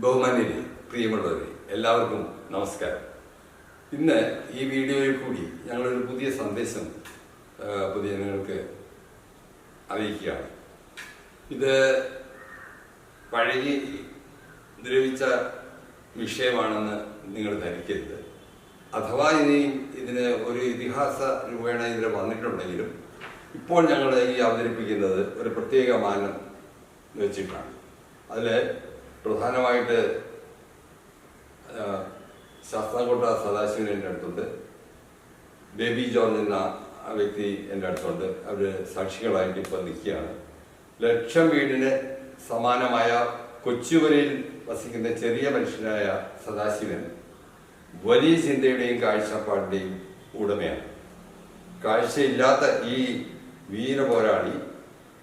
ബഹുമാന്യരെ പ്രിയമുള്ളവരെ എല്ലാവർക്കും നമസ്കാരം. ഇന്ന് ഈ വീഡിയോയിൽ കൂടി ഞങ്ങളൊരു പുതിയ സന്ദേശം പൊതുജനങ്ങൾക്ക് അറിയിക്കുകയാണ്. ഇത് പഴകി ദ്രവിച്ച വിഷയമാണെന്ന് നിങ്ങൾ ധരിക്കരുത്. അഥവാ ഇനിയും ഇതിന് ഒരു ഇതിഹാസ രൂപേണ ഇതിൽ വന്നിട്ടുണ്ടെങ്കിലും ഇപ്പോൾ ഞങ്ങൾ ഈ അവതരിപ്പിക്കുന്നത് ഒരു പ്രത്യേക മാനം വെച്ചിട്ടാണ്. അതിൽ പ്രധാനമായിട്ട് ശാസ്താംകോട്ട സദാശിവൻ എന്റെ അടുത്തുണ്ട്. ബേബി ജോൺ എന്ന വ്യക്തി എന്റെ അടുത്തുണ്ട്. അവർ സാക്ഷികളായിട്ട് ഇപ്പം നിൽക്കുകയാണ്. ലക്ഷം വീടിന് സമാനമായ കൊച്ചുവരയിൽ വസിക്കുന്ന ചെറിയ മനുഷ്യനായ സദാശിവൻ വലിയ ചിന്തയുടെയും കാഴ്ചപ്പാടിന്റെയും ഉടമയാണ്. കാഴ്ചയില്ലാത്ത ഈ വീരപോരാളി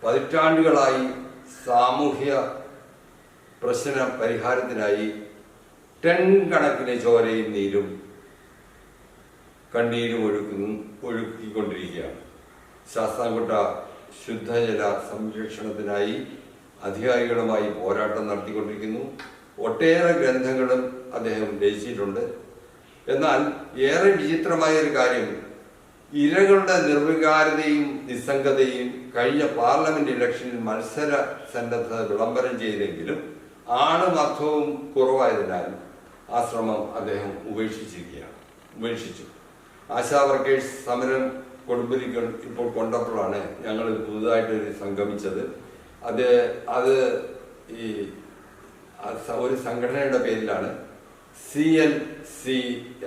പതിറ്റാണ്ടുകളായി സാമൂഹ്യ പ്രശ്ന പരിഹാരത്തിനായി ടൺ കണക്കിന് ചോരയും നീരും കണ്ണീരും ഒഴുക്കുന്നു ഒഴുക്കിക്കൊണ്ടിരിക്കുകയാണ്. ശാസ്താംകോട്ട ശുദ്ധജല സംരക്ഷണത്തിനായി അധികാരികളുമായി പോരാട്ടം നടത്തിക്കൊണ്ടിരിക്കുന്നു. ഒട്ടേറെ ഗ്രന്ഥങ്ങളും അദ്ദേഹം രചിച്ചിട്ടുണ്ട്. എന്നാൽ ഏറെ വിചിത്രമായ ഒരു കാര്യം ഇരകളുടെ നിർവികാരതയും നിസ്സംഗതയും കഴിഞ്ഞ പാർലമെന്റ് ഇലക്ഷനിൽ മത്സര സന്നദ്ധത വിളംബരം ചെയ്തെങ്കിലും ആണും അർത്ഥവും കുറവായതിനാൽ ആ ശ്രമം അദ്ദേഹം ഉപേക്ഷിച്ചിരിക്കുകയാണ്. ഉപേക്ഷിച്ചു. ആശാ വർക്കേഴ്സ് സമരം കൊടുമ്പിരിക്ക ഇപ്പോൾ കൊണ്ടപ്പോഴാണ് ഞങ്ങൾ പുതുതായിട്ട് സംഗമിച്ചത്. അത് അത് ഈ ഒരു സംഘടനയുടെ പേരിലാണ് സി എൽ സി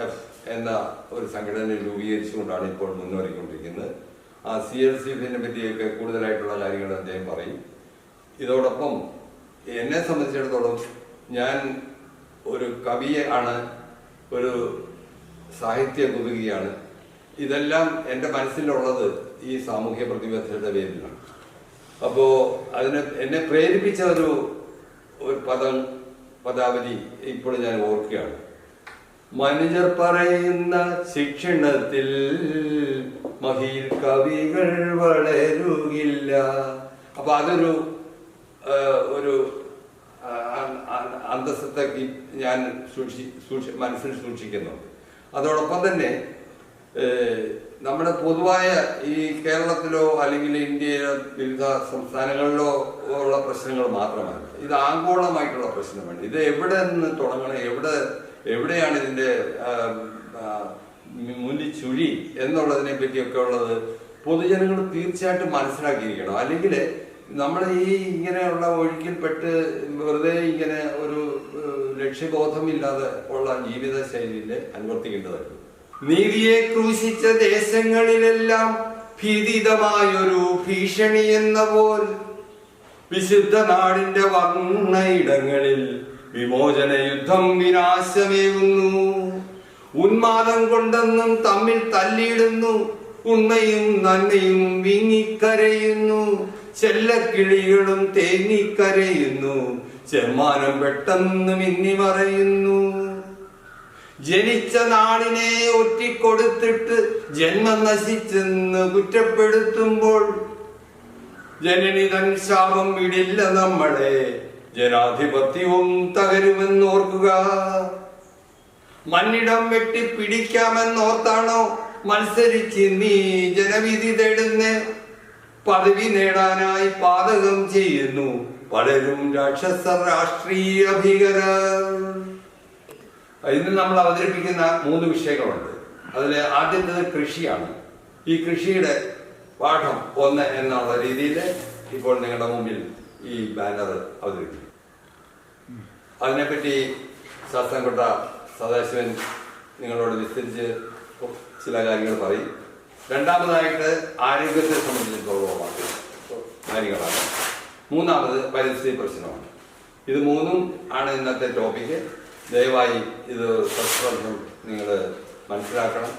എഫ് എന്ന ഒരു സംഘടന രൂപീകരിച്ചുകൊണ്ടാണ് ഇപ്പോൾ മുന്നേറിക്കൊണ്ടിരിക്കുന്നത്. ആ സി എൽ സി എഫിനെ പറ്റിയൊക്കെ കൂടുതലായിട്ടുള്ള കാര്യങ്ങൾ അദ്ദേഹം പറയും. ഇതോടൊപ്പം എന്നെ സംബന്ധിച്ചിടത്തോളം ഞാൻ ഒരു കവിയെ ആണ് ഒരു സാഹിത്യ കുതുകിയാണ്. ഇതെല്ലാം എന്റെ മനസ്സിലുള്ളത് ഈ സാമൂഹ്യ പ്രതിബദ്ധതയുടെ പേരിലാണ്. അപ്പോൾ അതിനെ എന്നെ പ്രേരിപ്പിച്ച ഒരു ഒരു പദം പദാവലി ഇപ്പോൾ ഞാൻ ഓർക്കുകയാണ്. മനുജർ പറയുന്ന ശിക്ഷണത്തിൽ മഹീർ കവികൾ വളരുകില്ല. അപ്പൊ അതൊരു ഒരു അ- അന്തസ്സത്തേക്ക് ഞാൻ സൂക്ഷി സൂക്ഷി മനസ്സിൽ സൂക്ഷിക്കുന്നുണ്ട്. അതോടൊപ്പം തന്നെ നമ്മുടെ പൊതുവായ ഈ കേരളത്തിലോ അല്ലെങ്കിൽ ഇന്ത്യയിലെ വിവിധ സംസ്ഥാനങ്ങളിലോ ഉള്ള പ്രശ്നങ്ങൾ മാത്രമല്ല. ഇത് ആഗോളമായിട്ടുള്ള പ്രശ്നമാണ്. ഇത് എവിടെ നിന്ന് തുടങ്ങണം എവിടെ എവിടെയാണ് ഇതിന്റെ മുന്നിൽ ചുഴി എന്നുള്ളതിനെ പറ്റിയൊക്കെ ഉള്ളത് പൊതുജനങ്ങൾ തീർച്ചയായിട്ടും മനസ്സിലാക്കിയിരിക്കണം. അല്ലെങ്കിൽ നമ്മൾ ഈ ഇങ്ങനെയുള്ള ഒഴുക്കിൽപ്പെട്ട് വെറുതെ ഇങ്ങനെ ഒരു ലക്ഷ്യബോധമില്ലാതെ ഉള്ള ജീവിത ശൈലിയിൽ അനുവർത്തിക്കേണ്ടതായിരുന്നു. നീതിയെ ക്രൂശിച്ച ദേശങ്ങളിലെല്ലാം ഭീതിതമായൊരു ഭീഷണി എന്ന പോൽ വിശുദ്ധ നാടിന്റെ വർണയിടങ്ങളിൽ വിമോചന യുദ്ധം വിനാശമേകുന്നു ഉന്മാദം കൊണ്ടെന്നും തമ്മിൽ തല്ലിയിടുന്നു. ഉണ്മയും നന്മയും വിങ്ങിക്കരയുന്നു. ചെല്ലക്കിളികളും തേങ്ങിക്കരയുന്നു ചെമ്മാനം പെട്ടെന്ന് മിന്നി മറയുന്നു. ജനിച്ച നാടിനെ ഒറ്റിക്കൊടുത്തിട്ട് ജന്മം നശിച്ചെന്ന് കുറ്റപ്പെടുത്തുമ്പോൾ ജനനി തൻ ശാപം വിടില്ല നമ്മളെ. ജനാധിപത്യവും തകരുമെന്നോർക്കുക. മണ്ണിടം വെട്ടി പിടിക്കാമെന്നോർത്താണോ മത്സരിച്ച് നീ ജനവിധി തേടുന്നേ? പദവി നേടാനായി പാതകം ചെയ്യുന്നു. പലരും രാക്ഷസ രാഷ്ട്രീയ ഭീകരർ. ഇന്ന് നമ്മൾ അവതരിപ്പിക്കുന്ന മൂന്ന് വിഷയങ്ങളുണ്ട്. അതിൽ ആദ്യത്തേത് കൃഷിയാണ്. ഈ കൃഷിയുടെ പാഠം ഒന്ന് എന്നുള്ള രീതിയിൽ ഇപ്പോൾ നിങ്ങളുടെ മുമ്പിൽ ഈ ബാനർ അവതരിപ്പിക്കും. അതിനെപ്പറ്റി ശാസ്താംകോട്ട സദാശിവൻ നിങ്ങളോട് വിസ്തരിച്ച് ചില കാര്യങ്ങൾ പറയും. രണ്ടാമതായിട്ട് ആരോഗ്യത്തെ സംബന്ധിച്ചിടത്തോളം കാര്യങ്ങളാണ് മൂന്നാമത് പരിസ്ഥിതി പ്രശ്നമാണ്. ഇത് മൂന്നും ആണ് ഇന്നത്തെ ടോപ്പിക്ക് ദയവായി ഇത് സശ്രദ്ധം നിങ്ങൾ മനസ്സിലാക്കണം.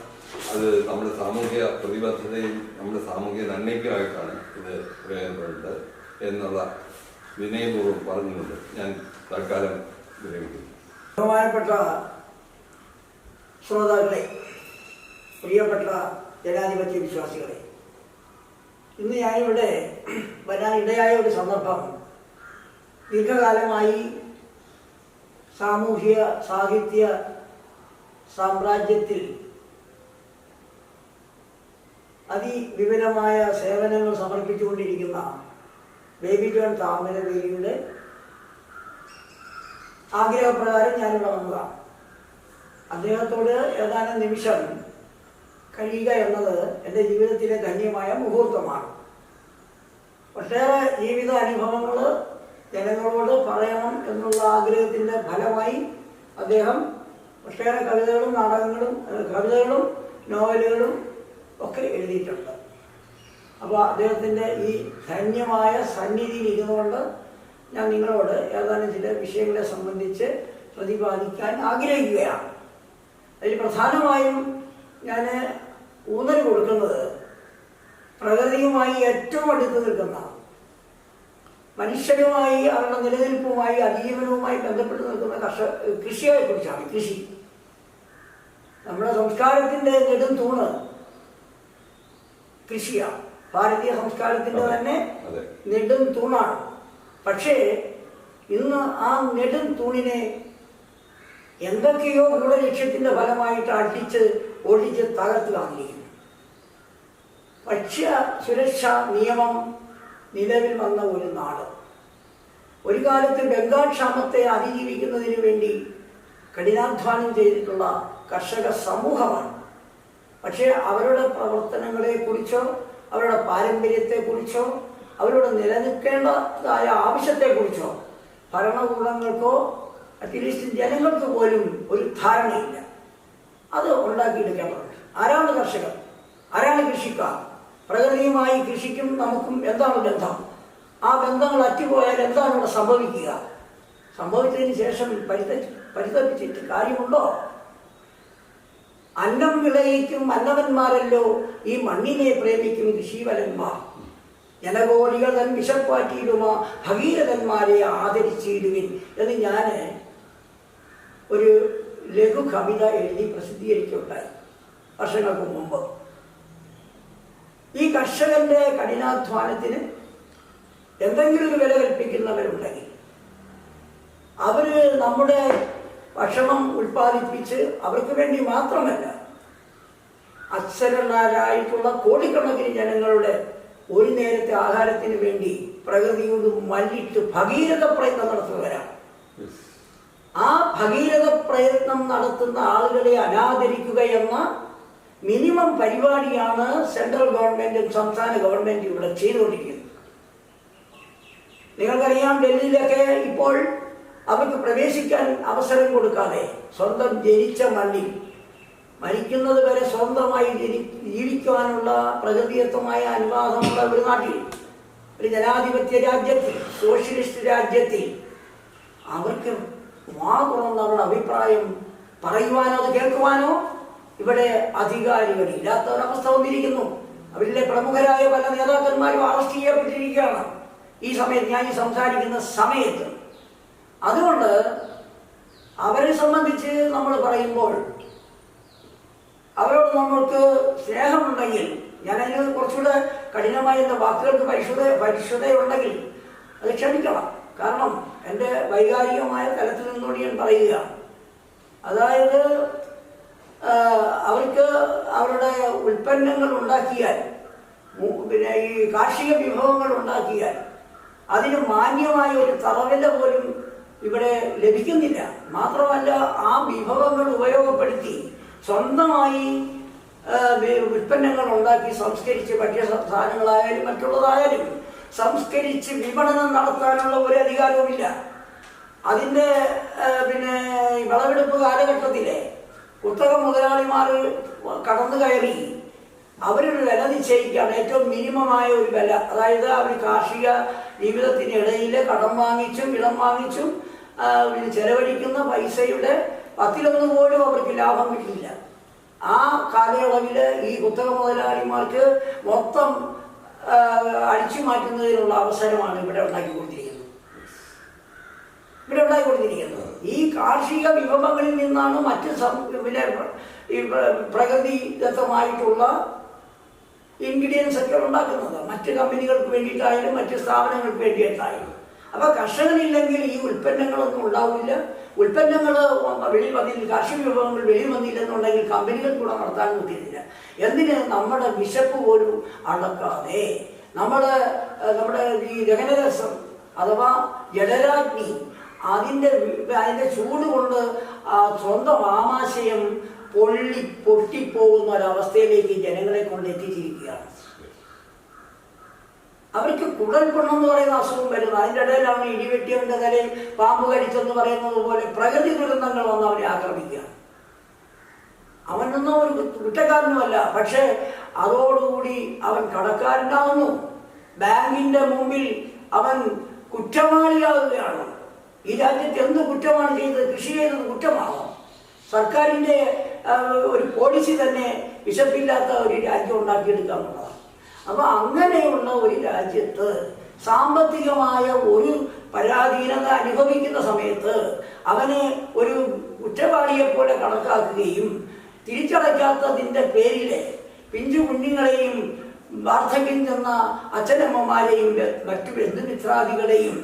അത് നമ്മുടെ സാമൂഹിക പ്രതിബദ്ധതയും നമ്മുടെ സാമൂഹിക നന്മയ്ക്കുമായിട്ടാണ് ഇത് പ്രയോജനപ്പെടുന്നത് എന്നുള്ള വിനയപൂർവം പറഞ്ഞുകൊണ്ട് ഞാൻ തൽക്കാലം വിരമിക്കുന്നു. ബഹുമാനപ്പെട്ട ശ്രോതാക്കളെ പ്രിയപ്പെട്ട ജനാധിപത്യ വിശ്വാസികളെ. ഇന്ന് ഞാനിവിടെ വരാൻ ഇടയായ ഒരു സന്ദർഭം ദീർഘകാലമായി സാമൂഹ്യ സാഹിത്യ സാമ്രാജ്യത്തിൽ അതിവിപുലമായ സേവനങ്ങൾ സമർപ്പിച്ചുകൊണ്ടിരിക്കുന്ന ബേബി ജോൺ താമരവേലിയുടെ ആഗ്രഹപ്രകാരം ഞാനിവിടെ വന്നതാണ്. അദ്ദേഹത്തോട് ഏതാനും നിമിഷം കഴിയുക എന്നത് എന്റെ ജീവിതത്തിലെ ധന്യമായ മുഹൂർത്തമാണ്. ഒട്ടേറെ ജീവിത അനുഭവങ്ങൾ ജനങ്ങളോട് പറയണം എന്നുള്ള ആഗ്രഹത്തിന്റെ ഫലമായി അദ്ദേഹം ഒട്ടേറെ കവിതകളും നാടകങ്ങളും കവിതകളും നോവലുകളും ഒക്കെ എഴുതിയിട്ടുണ്ട്. അപ്പോൾ അദ്ദേഹത്തിന്റെ ഈ ധന്യമായ സന്നിധിയിൽ ഇരുന്നുകൊണ്ട് ഞാൻ നിങ്ങളോട് ഏതാനും ചില വിഷയങ്ങളെ സംബന്ധിച്ച് പ്രതിപാദിക്കാൻ ആഗ്രഹിക്കുകയാണ്. അതിൽ പ്രധാനമായും ഞാൻ ഊന്നൽ കൊടുക്കുന്നത് പ്രകൃതിയുമായി ഏറ്റവും അടുത്ത് നിൽക്കുന്ന മനുഷ്യരുമായി അവരുടെ നിലനിൽപ്പുമായി അതിജീവനവുമായി ബന്ധപ്പെട്ട് നിൽക്കുന്ന കർഷക കൃഷിയെ കുറിച്ചാണ് കൃഷി. നമ്മുടെ സംസ്കാരത്തിന്റെ നെടും തൂണ് കൃഷിയാണ് ഭാരതീയ സംസ്കാരത്തിന്റെ തന്നെ നെടും തൂണാണ്. പക്ഷേ ഇന്ന് ആ നെടും തൂണിനെ എന്തൊക്കെയോ ഗൂഢലക്ഷ്യത്തിന്റെ ഫലമായിട്ട് അടിച്ച് ഒടിച്ച് തകർത്ത് കാണിക്കുന്നു ഭക്ഷ്യ സുരക്ഷാ നിയമം നിലവിൽ വന്ന ഒരു നാട്. ഒരു കാലത്ത് ബംഗാൾ ക്ഷാമത്തെ അതിജീവിക്കുന്നതിന് വേണ്ടി കഠിനാധ്വാനം ചെയ്തിട്ടുള്ള കർഷക സമൂഹമാണ്. പക്ഷേ അവരുടെ പ്രവർത്തനങ്ങളെക്കുറിച്ചോ അവരുടെ പാരമ്പര്യത്തെക്കുറിച്ചോ അവരുടെ നിലനിൽക്കേണ്ടതായ ആവശ്യത്തെക്കുറിച്ചോ ഭരണകൂടങ്ങൾക്കോ അറ്റ്ലീസ്റ്റ് ജനങ്ങൾക്ക് പോലും ഒരു ധാരണയില്ല. അത് ഉണ്ടാക്കിയെടുക്കേണ്ടതുണ്ട് ആരാണ് കർഷകർ? ആരാണ് കൃഷിക്കാർ? പ്രകൃതിയുമായി കൃഷിക്കും നമുക്കും എന്താണ് ബന്ധം? ആ ബന്ധങ്ങൾ അറ്റുപോയാൽ എന്താണ് ഇവിടെ സംഭവിക്കുക? സംഭവിച്ചതിന് ശേഷം പരിത പരിതപിച്ചിട്ട് കാര്യമുണ്ടോ? അന്നം വിളയിക്കും അന്നവന്മാരല്ലോ. ഈ മണ്ണിനെ പ്രേമിക്കും കൃഷിവലന്മാർ. ജനകോടികൾ തൻ വിശപ്പാറ്റിയിടുമ ഭഗീരഥന്മാരെ ആദരിച്ചിടുവിൻ എന്ന് ഞാൻ ഒരു ലഘു കവിത എഴുതി പ്രസിദ്ധീകരിക്കുകയുണ്ടായി വർഷങ്ങൾക്ക് മുമ്പ് ഈ കർഷകന്റെ കഠിനാധ്വാനത്തിന് എന്തെങ്കിലും ഒരു വില കൽപ്പിക്കുന്നവരുണ്ടെങ്കിൽ അവർ നമ്മുടെ ഭക്ഷണം ഉൽപ്പാദിപ്പിച്ച് അവർക്ക് വേണ്ടി മാത്രമല്ല അക്ഷരന്മാരായിട്ടുള്ള കോടിക്കണക്കിന് ജനങ്ങളുടെ ഒരു നേരത്തെ ആഹാരത്തിന് വേണ്ടി പ്രകൃതിയോട് മല്ലിട്ട് ഭഗീരഥ പ്രയത്നം നടത്തുന്നവരാണ്. ആ ഭഗീരഥ പ്രയത്നം നടത്തുന്ന ആളുകളെ അനാദരിക്കുക എന്ന മിനിമം പരിപാടിയാണ് സെൻട്രൽ ഗവൺമെന്റും സംസ്ഥാന ഗവൺമെന്റും ഇവിടെ ചെയ്തുകൊണ്ടിരിക്കുന്നത്. നിങ്ങൾക്കറിയാം ഡൽഹിയിലൊക്കെ ഇപ്പോൾ അവർക്ക് പ്രവേശിക്കാൻ അവസരം കൊടുക്കാതെ സ്വന്തം ജനിച്ച മണ്ണിൽ മരിക്കുന്നത് വരെ സ്വന്തമായി ജീവിക്കുവാനുള്ള പ്രകൃതിദത്തമായ അനുവാദമുള്ള ഒരു നാട്ടിൽ ഒരു ജനാധിപത്യ രാജ്യത്തിൽ സോഷ്യലിസ്റ്റ് രാജ്യത്തിൽ അവർക്ക് വാ നമ്മുടെ അഭിപ്രായം പറയുവാനോ അത് കേൾക്കുവാനോ ഇവിടെ അധികാരികൾ ഇല്ലാത്ത ഒരവസ്ഥ വന്നിരിക്കുന്നു. അവരിലെ പ്രമുഖരായ പല നേതാക്കന്മാരും അറസ്റ്റ് ചെയ്യപ്പെട്ടിരിക്കുകയാണ്. ഈ സമയത്ത് ഞാൻ ഈ സംസാരിക്കുന്ന സമയത്ത്. അതുകൊണ്ട് അവരെ സംബന്ധിച്ച് നമ്മൾ പറയുമ്പോൾ അവരോട് നമ്മൾക്ക് സ്നേഹമുണ്ടെങ്കിൽ ഞാനതിന് കുറച്ചുകൂടെ കഠിനമായ വാക്കുകൾക്ക് പരിശുദ്ധ പരിശുദ്ധയുണ്ടെങ്കിൽ അത് ക്ഷമിക്കണം. കാരണം എന്റെ വൈകാരികമായ തലത്തിൽ നിന്നുകൂടി ഞാൻ പറയുക. അതായത് അവർക്ക് അവരുടെ ഉൽപ്പന്നങ്ങൾ ഉണ്ടാക്കിയാൽ പിന്നെ ഈ കാർഷിക വിഭവങ്ങൾ ഉണ്ടാക്കിയാൽ അതിന് മാന്യമായ ഒരു തറവില പോലും ഇവിടെ ലഭിക്കുന്നില്ല. മാത്രമല്ല ആ വിഭവങ്ങൾ ഉപയോഗപ്പെടുത്തി സ്വന്തമായി ഉൽപ്പന്നങ്ങൾ ഉണ്ടാക്കി സംസ്കരിച്ച് ഭക്ഷ്യ സാധനങ്ങളായാലും മറ്റുള്ളതായാലും സംസ്കരിച്ച് വിപണനം നടത്താനുള്ള ഒരു അധികാരവുമില്ല. അതിന്റെ പിന്നെ വിളവെടുപ്പ് കാലഘട്ടത്തിലെ കുത്തക മുതലാളിമാർ കടന്നു കയറി അവരൊരു വില നിശ്ചയിക്കുകയാണ് ഏറ്റവും മിനിമമായ ഒരു വില അതായത് അവർ കാർഷിക ജീവിതത്തിനിടയിൽ കടം വാങ്ങിച്ചും ഇടം വാങ്ങിച്ചും പിന്നെ ചെലവഴിക്കുന്ന പൈസയുടെ പത്തിലൊന്ന് പോലും അവർക്ക് ലാഭം കിട്ടില്ല ആ കാലയളവിൽ ഈ കുത്തക മുതലാളിമാർക്ക് മൊത്തം അടിച്ചു മാറ്റുന്നതിനുള്ള അവസരമാണ് ഇവിടെ ഉണ്ടാക്കി കൊടുത്തിരിക്കുന്നത് ഇവിടെ ഉണ്ടാക്കി കൊടുത്തിരിക്കുന്നത് ഈ കാർഷിക വിഭവങ്ങളിൽ നിന്നാണ് മറ്റ് പിന്നെ ഈ ഇൻഗ്രീഡിയൻസ് ഒക്കെ ഉണ്ടാക്കുന്നത്. മറ്റ് കമ്പനികൾക്ക് വേണ്ടിയിട്ടായാലും മറ്റ് സ്ഥാപനങ്ങൾക്ക് വേണ്ടിയിട്ടായാലും. അപ്പൊ കർഷകനില്ലെങ്കിൽ ഈ ഉൽപ്പന്നങ്ങളൊന്നും ഉണ്ടാവില്ല. ഉൽപ്പന്നങ്ങൾ വെളിയിൽ വന്നില്ല കാർഷിക വിഭവങ്ങൾ വെളിയിൽ വന്നില്ലെന്നുണ്ടെങ്കിൽ കമ്പനികൾ കൂടെ നടത്താൻ പറ്റില്ല. എന്തിന്? നമ്മുടെ വിശപ്പ് പോലും അളക്കാതെ. നമ്മുടെ നമ്മുടെ ഈ ദഹനരസം അഥവാ ജലരാജ്ഞി അതിന്റെ അതിന്റെ ചൂട് കൊണ്ട് സ്വന്തം ആമാശയം പൊള്ളി പൊട്ടിപ്പോകുന്ന ഒരവസ്ഥയിലേക്ക് ജനങ്ങളെ കൊണ്ട് എത്തിച്ചിരിക്കുകയാണ് അവർക്ക് കുടൽ എന്ന് പറയുന്ന അസുഖം വരുന്നത് അതിന്റെ ഇടയിലാണ് ഇടിവെട്ടിയവന്റെ തലയിൽ പാമ്പ് കടിച്ചെന്ന് പറയുന്നത് പോലെ പ്രകൃതി ദുരന്തങ്ങൾ വന്ന് അവരെ ആക്രമിക്കുക. അവനൊന്നും ഒരു കുറ്റക്കാരനുമല്ല. പക്ഷേ അതോടുകൂടി അവൻ കടക്കാരനാവുന്നു. ബാങ്കിന്റെ മുമ്പിൽ അവൻ കുറ്റവാളിയാവുകയാണ്. ഈ രാജ്യത്ത് എന്ത് കുറ്റമാണ് ചെയ്തത്? കൃഷി ചെയ്തത് കുറ്റമാണോ സർക്കാരിന്റെ ഒരു പോളിസി തന്നെ വിശപ്പില്ലാത്ത ഒരു രാജ്യം ഉണ്ടാക്കിയെടുക്കുക അപ്പൊ അങ്ങനെയുള്ള ഒരു രാജ്യത്ത് സാമ്പത്തികമായ ഒരു പരാധീനത അനുഭവിക്കുന്ന സമയത്ത് അവനെ ഒരു കുറ്റവാളിയെ പോലെ കണക്കാക്കുകയും തിരിച്ചടയ്ക്കാത്തതിന്റെ പേരിൽ പിഞ്ചു കുഞ്ഞുങ്ങളെയും വാർദ്ധക്യം ചെന്ന അച്ഛനമ്മമാരെയും മറ്റു ബന്ധുമിത്രാദികളെയും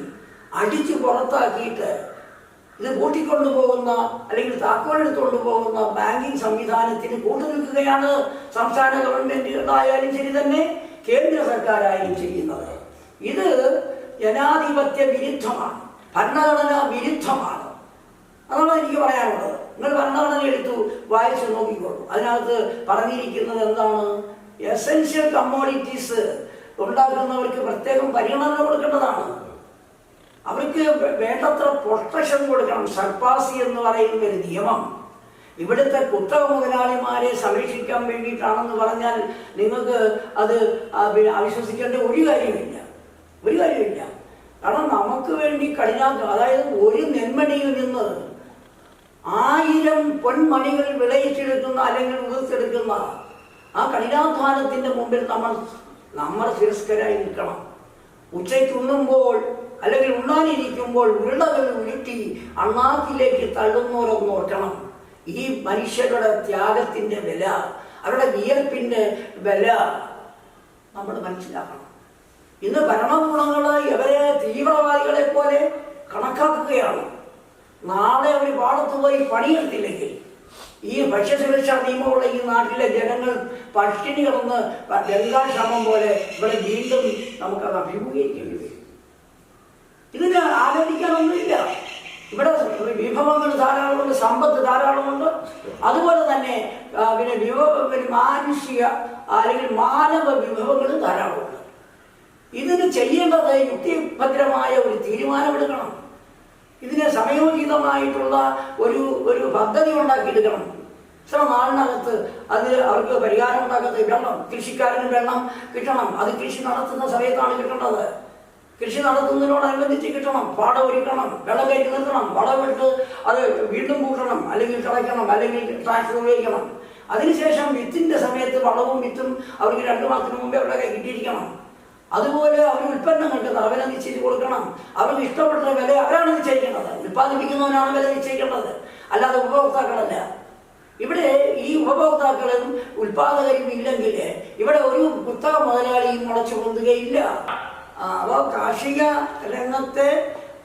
അടിച്ചു പുറത്താക്കിയിട്ട് ഇത് കൂട്ടിക്കൊണ്ടുപോകുന്ന അല്ലെങ്കിൽ താക്കോലെടുത്തുകൊണ്ട് പോകുന്ന ബാങ്കിങ് സംവിധാനത്തിന് കൂട്ടുനിൽക്കുകയാണ് സംസ്ഥാന ഗവൺമെന്റുകളായാലും ശരി തന്നെ കേന്ദ്ര സർക്കാരായി ചെയ്യുന്നത്. ഇത് ജനാധിപത്യ വിരുദ്ധമാണ്. ഭരണഘടനാ വിരുദ്ധമാണ്. അതാണ് എനിക്ക് പറയാനുള്ളത്. നിങ്ങൾ ഭരണഘടന എടുത്തു വായിച്ചു നോക്കിക്കോളൂ. അതിനകത്ത് പറഞ്ഞിരിക്കുന്നത് എന്താണ്? എസെൻഷ്യൽ കമ്മോഡിറ്റീസ് ഉണ്ടാക്കുന്നവർക്ക് പ്രത്യേകം പരിഗണന കൊടുക്കേണ്ടതാണ്. അവർക്ക് വേണ്ടത്ര പ്രൊട്ടക്ഷൻ കൊടുക്കണം. സർപ്പാസി എന്ന് പറയുന്ന ഒരു നിയമം. ഇവിടുത്തെ കുത്തക മുതലാളിമാരെ സംരക്ഷിക്കാൻ വേണ്ടിയിട്ടാണെന്ന് പറഞ്ഞാൽ നിങ്ങൾക്ക് അത് അവിശ്വസിക്കേണ്ട ഒരു കാര്യമില്ല. ഒരു കാര്യമില്ല. കാരണം നമുക്ക് വേണ്ടി കഠിനാധ്വാനം അതായത് ഒരു നെന്മണിയിൽ നിന്ന് ആയിരം പൊന്മണികൾ വിളയിച്ചെടുക്കുന്ന അല്ലെങ്കിൽ ഉതിർത്തെടുക്കുന്ന ആ കഠിനാധ്വാനത്തിന്റെ മുമ്പിൽ നമ്മൾ നമ്മൾ ശിരസ്കരായി നിൽക്കണം. ഉച്ചയ്ക്ക് ഉണ്ണുമ്പോൾ അല്ലെങ്കിൽ ഉണ്ണാനിരിക്കുമ്പോൾ ഉരുളകൾ ഉരുട്ടി അണ്ണാക്കിലേക്ക് തള്ളുന്നവരൊന്ന് ഓർക്കണം. ഈ മനുഷ്യരുടെ ത്യാഗത്തിന്റെ വില അവരുടെ വിയർപ്പിന്റെ വില നമ്മൾ മനസ്സിലാക്കണം. ഇന്ന് ഭരണകൂടങ്ങൾ ഇവരെ തീവ്രവാദികളെ പോലെ കണക്കാക്കുകയാണ്. നാളെ അവർ പാടത്ത് പോയി പണിയെടുത്തില്ലെങ്കിൽ ഈ ഭക്ഷ്യസുരക്ഷാ നിയമമുള്ള ഈ നാട്ടിലെ ജനങ്ങൾ പട്ടിണി കിടന്ന് ഗംഗാക്ഷമം പോലെ ഇവിടെ വീണ്ടും നമുക്കത് അഭിമുഖീകരിക്കേണ്ടി വരും. ഇതിന് ആലോചിക്കാനൊന്നുമില്ല ഇവിടെ വിഭവങ്ങൾ ധാരാളമുണ്ട് സമ്പത്ത് ധാരാളമുണ്ട്. അതുപോലെ തന്നെ പിന്നെ വിഭവ മാനുഷിക അല്ലെങ്കിൽ മാനവ വിഭവങ്ങൾ ധാരാളമുണ്ട്. ഇതിന് ചെയ്യേണ്ടത് യുക്തിഭദ്രമായ ഒരു തീരുമാനമെടുക്കണം. ഇതിന് സമയോചിതമായിട്ടുള്ള ഒരു ഒരു പദ്ധതി ഉണ്ടാക്കിയെടുക്കണം. ഇത്ര നാളിനകത്ത് അത് അവർക്ക് പരിഹാരം ഉണ്ടാക്കുന്നത് വെള്ളം കൃഷിക്കാരന് വെള്ളം കിട്ടണം. അത് കൃഷി നടത്തുന്ന സമയത്താണ് കിട്ടേണ്ടത്. കൃഷി നടത്തുന്നതിനോടനുബന്ധിച്ച് കിട്ടണം പാടം ഒരുക്കണം വെള്ളം കയറ്റി നിർത്തണം വളമിട്ട് അത് വീണ്ടും കൂട്ടണം അല്ലെങ്കിൽ കളയ്ക്കണം അല്ലെങ്കിൽ ട്രാക്ടർ ഉപയോഗിക്കണം. അതിനുശേഷം വിത്തിന്റെ സമയത്ത് വളവും വിത്തും അവർക്ക് രണ്ട് മാസത്തിന് മുമ്പേ അവരുടെ കൈ കിട്ടിയിരിക്കണം. അതുപോലെ അവർ ഉൽപ്പന്നങ്ങൾക്ക് വില നിശ്ചയിച്ച് കൊടുക്കണം. അവർക്ക് ഇഷ്ടപ്പെട്ട വില അവരാണ് നിശ്ചയിക്കേണ്ടത്. ഉൽപ്പാദിപ്പിക്കുന്നവനാണ് വില നിശ്ചയിക്കേണ്ടത്. അല്ലാതെ ഉപഭോക്താക്കളല്ല. ഇവിടെ ഈ ഉപഭോക്താക്കളും ഉൽപാദകരും ഇല്ലെങ്കിൽ ഇവിടെ ഒരു കുത്തക മുതലാളിയും മുളച്ചു പൊന്തുകയില്ല. ആ, അപ്പോൾ കാർഷിക രംഗത്തെ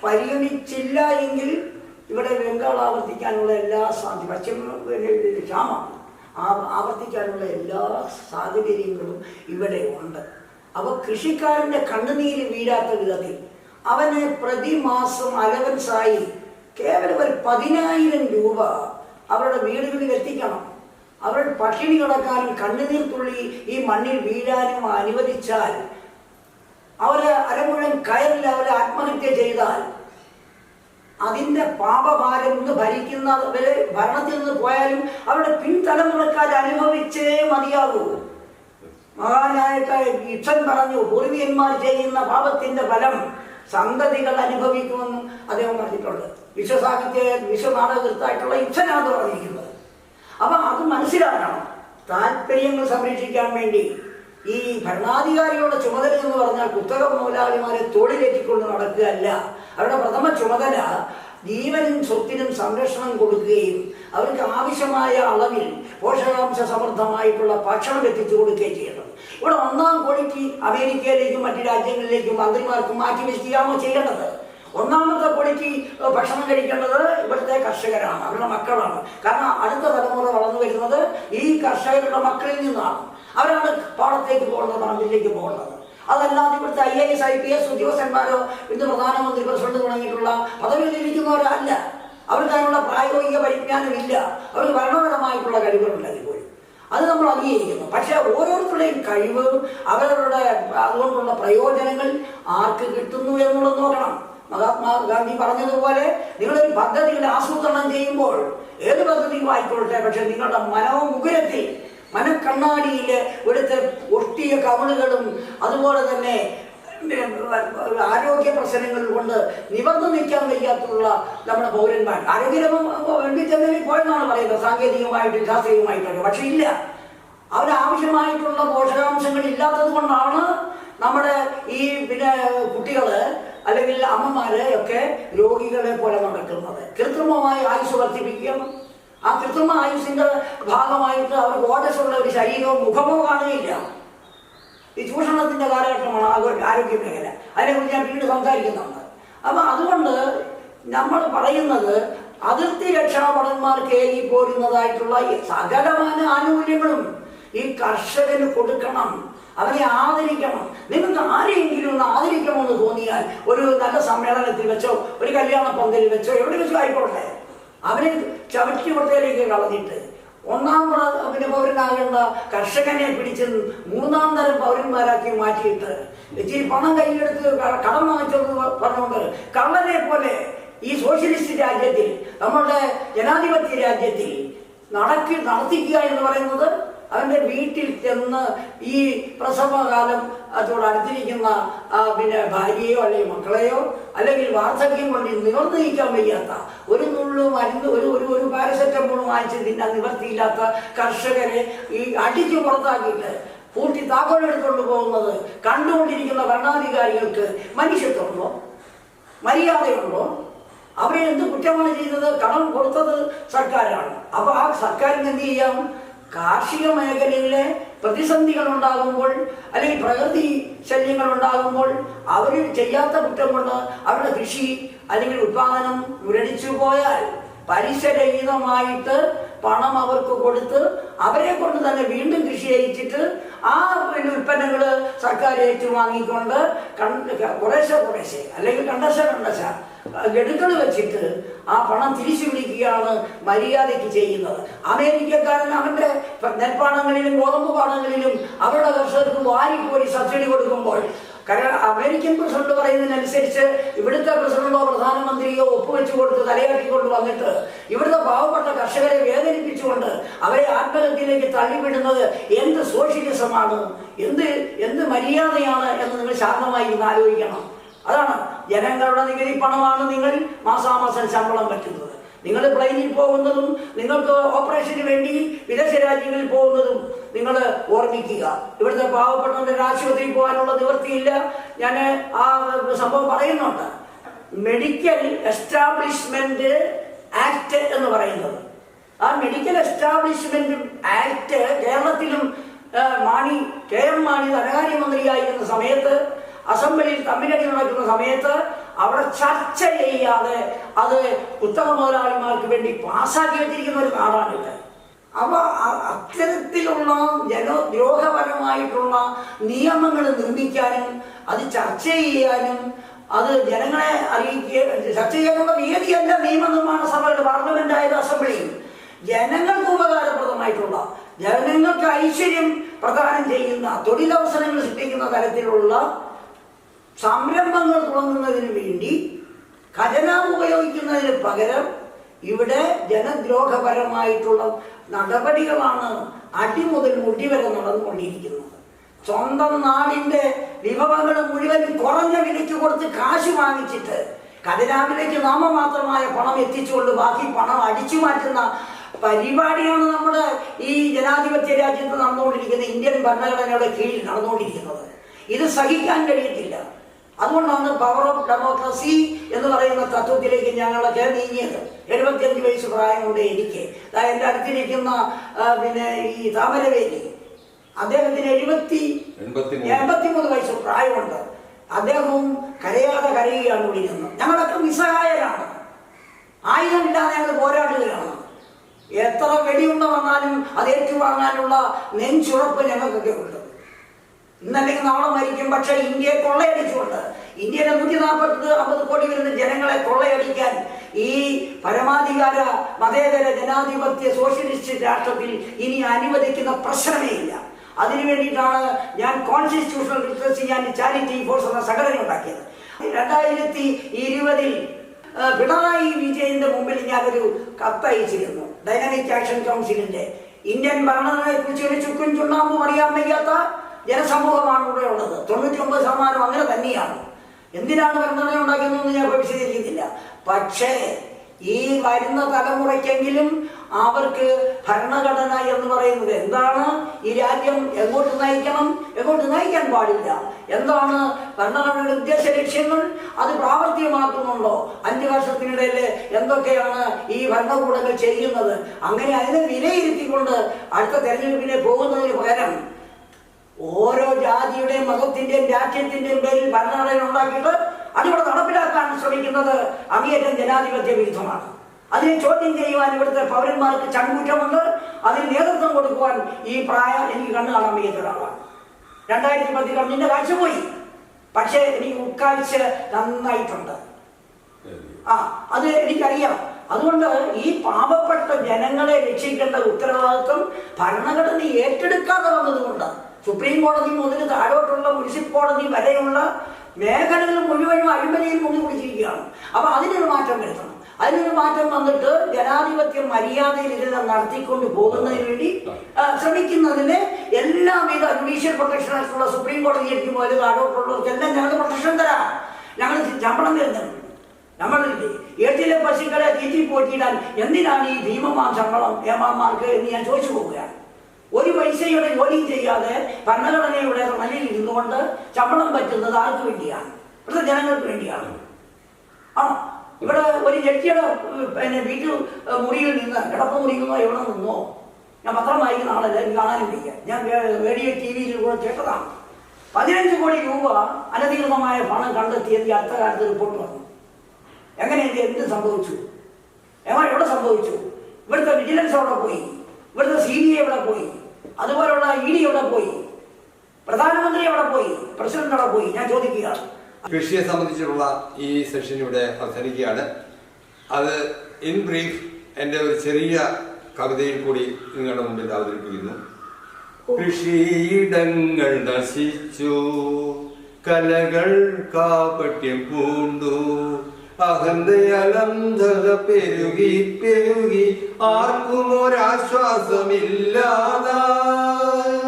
പരിഗണിച്ചില്ല എങ്കിൽ ഇവിടെ ബംഗാൾ ആവർത്തിക്കാനുള്ള എല്ലാ സാധ്യ പശ്ചിമ ക്ഷാമം. ആവർത്തിക്കാനുള്ള എല്ലാ സാഹചര്യങ്ങളും ഇവിടെ ഉണ്ട്. അപ്പോൾ കൃഷിക്കാരന്റെ കണ്ണുനീര് വീഴാത്ത വിധത്തിൽ അവന് പ്രതിമാസം അലവൻസായി കേവലം ഒരു പതിനായിരം രൂപ അവരുടെ വീടുകളിൽ എത്തിക്കണം. അവർ പട്ടിണി കിടക്കാനും കണ്ണുനീർ തുള്ളി ഈ മണ്ണിൽ വീഴാനും അനുവദിച്ചാൽ അവർ അരമുഴൻ കയറിൽ അവർ ആത്മഹത്യ ചെയ്താൽ അതിന്റെ പാപഭാരം നിന്ന് ഭരിക്കുന്നവര് ഭരണത്തിൽ നിന്ന് പോയാലും അവരുടെ പിൻതലമുറക്കാർ അനുഭവിച്ചേ മതിയാകൂ. മഹാനായ ഇച്ഛൻ പറഞ്ഞു പൂർവികന്മാർ ചെയ്യുന്ന പാപത്തിന്റെ ഫലം സന്തതികൾ അനുഭവിക്കുമെന്നും അദ്ദേഹം പറഞ്ഞിട്ടുണ്ട്. വിശ്വസാഹിത്യ വിശ്വനാടകൃത്തായിട്ടുള്ള ഇച്ഛനാണ് പറഞ്ഞിരിക്കുന്നത്. അപ്പൊ അത് മനസ്സിലാക്കണം. താല്പര്യങ്ങൾ സംരക്ഷിക്കാൻ വേണ്ടി ഈ ഭരണാധികാരികളുടെ ചുമതല എന്ന് പറഞ്ഞാൽ കുത്തക മുതലാളിമാരെ തോളിലേറ്റിക്കൊണ്ട് നടക്കുകയല്ല. അവരുടെ പ്രഥമ ചുമതല ജീവനും സ്വത്തിനും സംരക്ഷണം കൊടുക്കുകയും അവർക്ക് ആവശ്യമായ അളവിൽ പോഷകാംശ സമൃദ്ധമായിട്ടുള്ള ഭക്ഷണം എത്തിച്ചു കൊടുക്കുകയും ചെയ്യണം. ഇവിടെ ഒന്നാം ക്വാളിറ്റി അമേരിക്കയിലേക്കും മറ്റു രാജ്യങ്ങളിലേക്കും മന്ത്രിമാർക്കും മാറ്റി വെക്കുകയാണോ ചെയ്യേണ്ടത്? ഒന്നാമത്തെ ക്വാളിറ്റി ഭക്ഷണം കഴിക്കേണ്ടത് ഇവിടുത്തെ കർഷകരാണ് അവരുടെ മക്കളാണ്. കാരണം അടുത്ത തലമുറ വളർന്നു വരുന്നത് ഈ കർഷകരുടെ മക്കളിൽ നിന്നാണ്. അവരാണ് പാടത്തേക്ക് പോകുന്നത് പറമ്പിലേക്ക് പോകുന്നത്. അതല്ലാതെ ഇവിടുത്തെ I A S I P S ഉദ്യോഗസ്ഥന്മാരോ ഇന്ന് പ്രധാനമന്ത്രി പ്രസിഡന്റ് തുടങ്ങിയിട്ടുള്ള പദവിയിലിരിക്കുന്നവരല്ല അവർക്ക് അതിനുള്ള പ്രായോഗിക പരിജ്ഞാനമില്ല. അവർക്ക് ഭരണപരമായിട്ടുള്ള കഴിവുകളുണ്ട് അതിപ്പോഴും അത് നമ്മൾ അംഗീകരിക്കുന്നു. പക്ഷേ ഓരോരുത്തരുടെയും കഴിവ് അവരവരുടെ അതുകൊണ്ടുള്ള പ്രയോജനങ്ങൾ ആർക്ക് കിട്ടുന്നു എന്നുള്ളത് നോക്കണം. മഹാത്മാഗാന്ധി പറഞ്ഞതുപോലെ നിങ്ങളൊരു പദ്ധതിയുടെ ആസൂത്രണം ചെയ്യുമ്പോൾ ഏത് പദ്ധതിയും ആയിക്കൊള്ളട്ടെ. പക്ഷെ നിങ്ങളുടെ മനോമുകുരത്തിൽ മനക്കണ്ണാടിയിലെ ഇവിടുത്തെ ഒട്ടിയ കവളുകളും അതുപോലെ തന്നെ ആരോഗ്യ പ്രശ്നങ്ങൾ കൊണ്ട് നിവർന്നു നിൽക്കാൻ വയ്യാത്തുള്ള നമ്മുടെ പൗരന്മാർ. ആരോഗ്യരംഗം വെണ്ടിച്ചെന്നതിൽ പോയെന്നാണ് പറയുന്നത്. സാങ്കേതികമായിട്ടും ശാസ്ത്രീയമായിട്ടൊക്കെ. പക്ഷെ ഇല്ല. അവരാവശ്യമായിട്ടുള്ള പോഷകാംശങ്ങൾ ഇല്ലാത്തത് കൊണ്ടാണ് നമ്മുടെ ഈ പിന്നെ കുട്ടികൾ അല്ലെങ്കിൽ അമ്മമാര് ഒക്കെ രോഗികളെ പോലെ നടക്കുന്നത്. കൃത്രിമമായി ആയുസ് വർദ്ധിപ്പിക്കണം ആ കൃത്രിമ ആയുസിന്റെ ഭാഗമായിട്ട് അവർ ഓജസ്സുള്ള ഒരു ശരീരവും മുഖമോ കാണുകയില്ല. ഈ ചൂഷണത്തിന്റെ കാലഘട്ടമാണ് ആരോഗ്യ മേഖല. അതിനെക്കുറിച്ച് ഞാൻ പിന്നീട് സംസാരിക്കുന്നുണ്ട് അപ്പൊ അതുകൊണ്ട് നമ്മൾ പറയുന്നത് അതിർത്തി രക്ഷാഭടന്മാർക്ക് ഈ പോരുന്നതായിട്ടുള്ള ഈ സകലമാന ആനുകൂല്യങ്ങളും ഈ കർഷകന് കൊടുക്കണം. അവരെ ആദരിക്കണം. നിങ്ങൾക്ക് ആരെയെങ്കിലും ഒന്ന് ആദരിക്കണമെന്ന് തോന്നിയാൽ ഒരു നല്ല സമ്മേളനത്തിൽ വെച്ചോ ഒരു കല്യാണ പന്തലിൽ വെച്ചോ എവിടെ വെച്ചോ ആയിക്കോട്ടെ. അവരെ ചവിട്ടി കൊടുത്തേലേക്ക് കളഞ്ഞിട്ട് ഒന്നാം പിന്നെ പൗരനാകേണ്ട കർഷകനെ പിടിച്ച് മൂന്നാം തരം പൗരന്മാരാക്കി മാറ്റിയിട്ട് ഇച്ചിരി പണം കയ്യിലെടുത്ത് കടം വാങ്ങിച്ചെന്ന് പറഞ്ഞുകൊണ്ട് കള്ളനെ പോലെ ഈ സോഷ്യലിസ്റ്റ് രാജ്യത്തിൽ നമ്മളുടെ ജനാധിപത്യ രാജ്യത്തിൽ നടക്കി നടത്തിക്കുക എന്ന് പറയുന്നത് അവന്റെ വീട്ടിൽ ചെന്ന് ഈ പ്രസവകാലം അതോട് അടുത്തിരിക്കുന്ന പിന്നെ ഭാര്യയോ അല്ലെങ്കിൽ മക്കളെയോ അല്ലെങ്കിൽ വാർദ്ധക്യം കൊണ്ട് നിവർന്നു നിൽക്കാൻ വയ്യാത്ത ഒരു നുള്ളു മരുന്ന് ഒരു ഒരു ഒരു പാരസെറ്റമോൾ വാങ്ങിച്ച് തിന്നാൻ നിവർത്തിയില്ലാത്ത കർഷകരെ ഈ അടിച്ചു പുറത്താക്കിയിട്ട് പൂട്ടി താക്കോലെടുത്തുകൊണ്ട് പോകുന്നത് കണ്ടുകൊണ്ടിരിക്കുന്ന ഭരണാധികാരികൾക്ക് മനുഷ്യത്വമുണ്ടോ? മര്യാദയുണ്ടോ? അവരെ എന്ത് കുറ്റമാണ് ചെയ്തത്? കടം കൊടുത്തത് സർക്കാരാണ്. അപ്പൊ ആ സർക്കാരിന് എന്ത് ചെയ്യാം? കാർഷിക മേഖലയിലെ പ്രതിസന്ധികൾ ഉണ്ടാകുമ്പോൾ അല്ലെങ്കിൽ പ്രകൃതി ശല്യങ്ങൾ ഉണ്ടാകുമ്പോൾ അവർ ചെയ്യാത്ത കുറ്റം കൊണ്ട് അവരുടെ കൃഷി അല്ലെങ്കിൽ ഉത്പാദനം വിരടിച്ചു പോയാൽ പലിശരഹിതമായിട്ട് പണം അവർക്ക് കൊടുത്ത് അവരെ കൊണ്ട് തന്നെ വീണ്ടും കൃഷി ചെയ്യിച്ചിട്ട് ആ പിന്നെ ഉൽപ്പന്നങ്ങൾ സർക്കാർ ഏറ്റുവാങ്ങിക്കൊണ്ട് കൺ കുറേശ്ശെ കുറേശ്ശെ അല്ലെങ്കിൽ കണ്ടശ കണ്ടശ ഗഡുക്കൾ വെച്ചിട്ട് ആ പണം തിരിച്ചു വിളിക്കുകയാണ് മര്യാദയ്ക്ക് ചെയ്യുന്നത്. അമേരിക്കക്കാരൻ അവന്റെ നെൽപ്പാടങ്ങളിലും ഗോതമ്പ് പാടങ്ങളിലും അവരുടെ കർഷകർക്ക് വാരിക്കോരി സബ്സിഡി കൊടുക്കുമ്പോൾ കാരണം അമേരിക്കൻ പ്രസിഡന്റ് പറയുന്നതിനനുസരിച്ച് ഇവിടുത്തെ പ്രസിഡന്റോ പ്രധാനമന്ത്രിയോ ഒപ്പുവെച്ചു കൊടുത്ത് തലയാട്ടിക്കൊണ്ട് വന്നിട്ട് ഇവിടുത്തെ പാവപ്പെട്ട കർഷകരെ വേദനിപ്പിച്ചുകൊണ്ട് അവരെ ആത്മഹത്യയിലേക്ക് തള്ളിവിടുന്നത് എന്ത് സോഷ്യലിസമാണ്? എന്ത് എന്ത് മര്യാദയാണ് എന്ന് നിങ്ങൾ ശാന്തമായി ഇന്ന് ആലോചിക്കണം. അതാണ്. ജനങ്ങളുടെ നികുതി പണമാണ് നിങ്ങൾ മാസാമാസം ശമ്പളം പറ്റുന്നത് നിങ്ങൾ പ്ലെയിനിൽ പോകുന്നതും നിങ്ങൾക്ക് ഓപ്പറേഷന് വേണ്ടി വിദേശ രാജ്യങ്ങളിൽ പോകുന്നതും നിങ്ങൾ ഓർമ്മിക്കുക. ഇവിടുത്തെ പാവപ്പെട്ടവരുടെ ആശുപത്രിയിൽ പോകാനുള്ള നിവൃത്തിയില്ല. ഞാൻ ആ സംഭവം പറയുന്നുണ്ട്. മെഡിക്കൽ എസ്റ്റാബ്ലിഷ്മെന്റ് ആക്ട് എന്ന് പറയുന്നത്. ആ മെഡിക്കൽ എസ്റ്റാബ്ലിഷ്മെന്റ് ആക്ട് കേരളത്തിലും മാണി കെ എം മാണി ധനകാര്യമന്ത്രിയായിരുന്ന സമയത്ത് അസംബ്ലിയിൽ തമ്മിലടി നടക്കുന്ന സമയത്ത് അവിടെ ചർച്ച ചെയ്യാതെ അത് കുത്തക മുതലാളിമാർക്ക് വേണ്ടി പാസ്സാക്കി വെച്ചിരിക്കുന്ന ഒരു നാടാണിത്. അപ്പൊ അത്തരത്തിലുള്ള ജനദ്രോഹപരമായിട്ടുള്ള നിയമങ്ങൾ നിർമ്മിക്കാനും അത് ചർച്ച ചെയ്യാനും അത് ജനങ്ങളെ അറിയിക്കുക ചർച്ച ചെയ്യാനുള്ള വേദിയല്ല നിയമനിർമ്മാണ സഭയുടെ പാർലമെന്റ് ആയത് ജനങ്ങൾക്ക് ഉപകാരപ്രദമായിട്ടുള്ള ജനങ്ങൾക്ക് ഐശ്വര്യം പ്രദാനം ചെയ്യുന്ന തൊഴിലവസരങ്ങൾ സൃഷ്ടിക്കുന്ന തരത്തിലുള്ള സംരംഭങ്ങൾ തുടങ്ങുന്നതിന് വേണ്ടി ഖജനാവ് ഉപയോഗിക്കുന്നതിന് പകരം ഇവിടെ ജനദ്രോഹപരമായിട്ടുള്ള നടപടികളാണ് അടിമുതൽ മുടി വരെ നടന്നുകൊണ്ടിരിക്കുന്നത്. സ്വന്തം നാടിന്റെ വിഭവങ്ങൾ മുഴുവൻ കുറഞ്ഞ വിലയ്ക്ക് കൊടുത്ത് കാശ് വാങ്ങിച്ചിട്ട് ഖജനാവിലേക്ക് നാമമാത്രമായ പണം എത്തിച്ചുകൊണ്ട് ബാക്കി പണം അടിച്ചു മാറ്റുന്ന പരിപാടിയാണ് നമ്മുടെ ഈ ജനാധിപത്യ രാജ്യത്ത് നടന്നുകൊണ്ടിരിക്കുന്ന ഇന്ത്യൻ ഭരണഘടനയുടെ കീഴിൽ നടന്നുകൊണ്ടിരിക്കുന്നത്. ഇത് സഹിക്കാൻ കഴിയത്തില്ല. അതുകൊണ്ടാണ് പവർ ഓഫ് ഡെമോക്രസി എന്ന് പറയുന്ന തത്വത്തിലേക്ക് ഞങ്ങളൊക്കെ നീങ്ങിയത് എഴുപത്തിയഞ്ച് വയസ്സ് പ്രായമുണ്ട് എനിക്ക്. എന്റെ എന്റെ അടുത്തിരിക്കുന്ന പിന്നെ ഈ താമരവേലി. അദ്ദേഹത്തിന് എഴുപത്തി എൺപത്തി എൺപത്തിമൂന്ന് വയസ്സ് പ്രായമുണ്ട്. അദ്ദേഹവും കരയാതെ കരയുകയാണ് ഇവിടെ ഞങ്ങളൊക്കെ നിസ്സഹായരാണ്. ആയുധമില്ലാതെ ഞങ്ങൾ പോരാടുകയാണ്. എത്ര വെടിയുണ്ട വന്നാലും അത് ഏറ്റുവാങ്ങാനുള്ള നെഞ്ചുറപ്പ് ഞങ്ങൾക്കൊക്കെ ഉണ്ട്. ഇന്നല്ലെങ്കിൽ നാളെ മരിക്കും. പക്ഷെ ഇന്ത്യയെ കൊള്ളയടിച്ചുകൊണ്ട് ഇന്ത്യയിലെ നൂറ്റി നാൽപ്പത്തി അമ്പത് കോടി വരുന്ന ജനങ്ങളെ കൊള്ളയടിക്കാൻ ഈ പരമാധികാര മതേതര ജനാധിപത്യ സോഷ്യലിസ്റ്റ് രാഷ്ട്രത്തിൽ ഇനി അനുവദിക്കുന്ന പ്രശ്നമേ ഇല്ല. അതിനു വേണ്ടിയിട്ടാണ് ഞാൻ constitutional research and charity force എന്ന സംഘടന ഉണ്ടാക്കിയത്. രണ്ടായിരത്തി ഇരുപതിൽ പിണറായി വിജയന്റെ മുമ്പിൽ ഞാനൊരു കത്തയച്ചിരുന്നു ഡൈനാമിക് ആക്ഷൻ കൗൺസിലിന്റെ ഇന്ത്യൻ ഭരണത്തെ കുറിച്ച് ഒരു ചുക്കും ചുണ്ണാമ്പും അറിയാൻ വയ്യാത്ത ജനസമൂഹമാണ് ഇവിടെ ഉള്ളത്. തൊണ്ണൂറ്റി ഒമ്പത് ശതമാനം അങ്ങനെ തന്നെയാണ്. എന്തിനാണ് ഭരണഘടന ഉണ്ടാക്കുന്നതെന്ന് ഞാൻ വിശദീകരിക്കുന്നില്ല. പക്ഷേ ഈ വരുന്ന തലമുറയ്ക്കെങ്കിലും അവർക്ക് ഭരണഘടന എന്ന് പറയുന്നത് എന്താണ്? ഈ രാജ്യം എങ്ങോട്ട് നയിക്കണം? എങ്ങോട്ട് നയിക്കാൻ പാടില്ല. എന്താണ് ഭരണഘടനയുടെ ഉദ്ദേശ ലക്ഷ്യങ്ങൾ? അത് പ്രാവർത്തികമാക്കുന്നുണ്ടോ? അഞ്ചു വർഷത്തിനിടയിൽ എന്തൊക്കെയാണ് ഈ ഭരണകൂടങ്ങൾ ചെയ്യുന്നത്? അങ്ങനെ അതിനെ വിലയിരുത്തിക്കൊണ്ട് അടുത്ത തെരഞ്ഞെടുപ്പിനെ പോകുന്നതിന് പകരം ഓരോ ജാതിയുടെയും മതത്തിന്റെയും രാജ്യത്തിന്റെയും പേരിൽ ഭരണഘടന ഉണ്ടാക്കിയിട്ട് അതിവിടെ നടപ്പിലാക്കാൻ ശ്രമിക്കുന്നത് അങ്ങേറ്റം ജനാധിപത്യ വിരുദ്ധമാണ്. അതിനെ ചോദ്യം ചെയ്യുവാൻ ഇവിടുത്തെ പൗരന്മാർക്ക് ചങ്കൂറ്റമുണ്ട്. അതിന് നേതൃത്വം കൊടുക്കുവാൻ ഈ പ്രായം എനിക്ക് കണ്ണു കാണാൻ വയ്യാത്ത ഒരാളാണ്. രണ്ടായിരത്തി പത്തിൽ കണ്ണിന്റെ കാഴ്ച പോയി. പക്ഷേ എനിക്ക് ഉൾക്കാഴ്ച നന്നായിട്ടുണ്ട്. ആ അത് എനിക്കറിയാം. അതുകൊണ്ട് ഈ പാപപ്പെട്ട ജനങ്ങളെ രക്ഷിക്കേണ്ട ഉത്തരവാദിത്വം ഭരണഘടന ഏറ്റെടുക്കാതെ വന്നതുകൊണ്ട് സുപ്രീം കോടതി മുതൽ താഴോട്ടുള്ള മുനിസിപ്പൽ കോടതി വരെയുള്ള മേഖലകൾ മുഴുവനും അഴിമതിയിൽ മുങ്ങി പിടിച്ചിരിക്കുകയാണ് അപ്പൊ അതിനൊരു മാറ്റം വരുത്തണം. അതിനൊരു മാറ്റം വന്നിട്ട് ജനാധിപത്യ മര്യാദയിൽ ഇതെല്ലാം നടത്തിക്കൊണ്ട് പോകുന്നതിന് വേണ്ടി ശ്രമിക്കുന്നതിന് എല്ലാവിധ ജുഡീഷ്യൽ ആയിട്ടുള്ള സുപ്രീം കോടതി ജഡ്ജി മുതൽ താഴോട്ടുള്ളവർക്കെല്ലാം ഞങ്ങൾ പ്രൊട്ടക്ഷൻ തരാം. ഞങ്ങൾ ശമ്പളം തരുന്നുണ്ട്. നമ്മളില്ലേ ഏറ്റിലെ പശുക്കളെ തീറ്റി പോറ്റിയിടാൻ എന്തിനാണ് ഈ ഭീമമാം ശമ്പളം ഏമാന്മാർക്ക് എന്ന് ഞാൻ ചോദിച്ചു പോവുകയാണ്. ഒരു പൈസയുടെ ജോലിയും ചെയ്യാതെ ഭരണഘടനയുടെ മലയിൽ ഇരുന്നുകൊണ്ട് ശമ്പളം പറ്റുന്നത് ആർക്ക് വേണ്ടിയാണ്? ഇവിടുത്തെ ജനങ്ങൾക്ക് വേണ്ടിയാണ്. ആ ഇവിടെ ഒരു ജഡ്ജിയുടെ പിന്നെ വീട്ടിൽ മുറിയിൽ നിന്ന് കിടപ്പ് മുറിയിൽ നിന്നോ എവിടെ നിന്നോ? ഞാൻ പത്രം വായിക്കുന്ന ആളല്ല എനിക്ക് കാണാനും ഞാൻ റേഡിയോ ടി വിയിൽ കൂടെ കേട്ടതാണ്. പതിനഞ്ച് കോടി രൂപ അനധികൃതമായ പണം കണ്ടെത്തിയത് അടുത്ത കാലത്ത് റിപ്പോർട്ട് വന്നു. എങ്ങനെ ഇത് എന്ത് സംഭവിച്ചു? എവിടെ സംഭവിച്ചു? ഇവിടുത്തെ വിജിലൻസ് അവിടെ പോയി. ഇവിടുത്തെ സി ബി ഐ എവിടെ പോയി. അതുപോലുള്ള ഇ ഡി എവിടെ പോയി? പ്രധാനമന്ത്രി എവിടെ പോയി? പ്രസിഡന്റ് എവിടെ പോയി? ഞാൻ ചോദിക്കുകയാണ്. കൃഷിയെ സംബന്ധിച്ചുള്ള ഈ സെഷൻ ഇവിടെ അവസാനിക്കുകയാണ്. അത് ഇൻ ബ്രീഫ് എന്റെ ഒരു ചെറിയ കവിതയിൽ കൂടി നിങ്ങളുടെ മുമ്പിൽ അവതരിപ്പിക്കുന്നു. കൃഷിയിടങ്ങൾ നശിച്ചു കലകൾ കാപട്യം പൂണ്ടു അകന്റെ അലംധത പെരുകി പെരുകി. ആർക്കും ഒരാശ്വാസമില്ലാതായി.